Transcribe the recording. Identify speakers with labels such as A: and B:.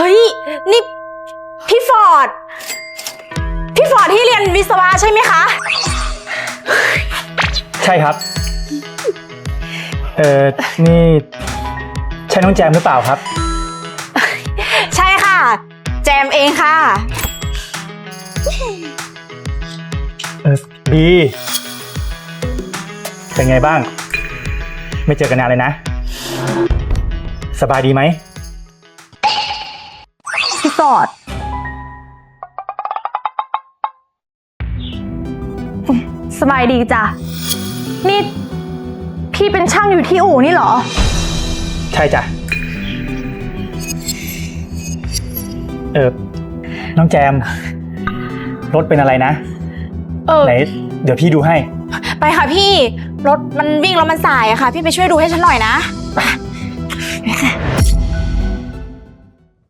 A: ฮ้ย นี่พี่ฟอร์ด พี่ฟอร์ดที่เรียนวิศวะใช่ไหมคะ
B: ใช่ครับ เออนี่ใช่น้องแจมหรือเปล่าครับ
A: ใช่ค่ะ แจมเองค่ะ
B: เออบีเป็นไงบ้าง ไม่เจอกันนานเลยนะ สบายดีไหม
A: พี่ฟอร์ด
C: สบายดีจ้ะ นี่ พี่เป็นช่างอยู่ที่อู่นี่เหรอ
B: ใช่จ้ะ เออ น้องแจม รถเป็นอะไรนะ
A: เออ
B: ไหน เดี๋ยวพี่ดูให้
A: ไปค่ะพี่ รถมันวิ่งแล้วมันสายอะค่ะ พี่ไปช่วยดูให้ฉันหน่อยนะไป